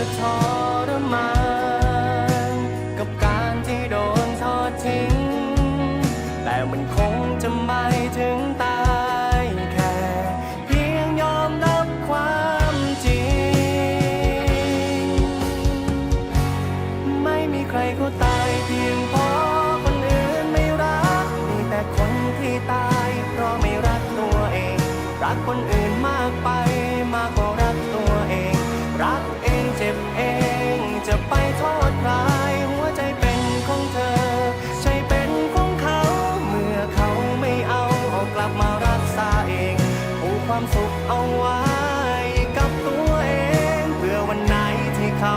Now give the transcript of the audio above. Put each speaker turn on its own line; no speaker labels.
จจะทรมานกับการที่โดนทอดทิ้ง แต่มันคงจะไม่ถึงตายแค่ เพียงยอมรับความจริง ไม่มีใครเขาตายเพียงเพราะคนอื่นไม่รัก มีแต่คนที่ตาย เพราะไม่รักตัวเอง รักคนอื่น ไว้กับตัวเอง เพื่อวันไหนที่เขา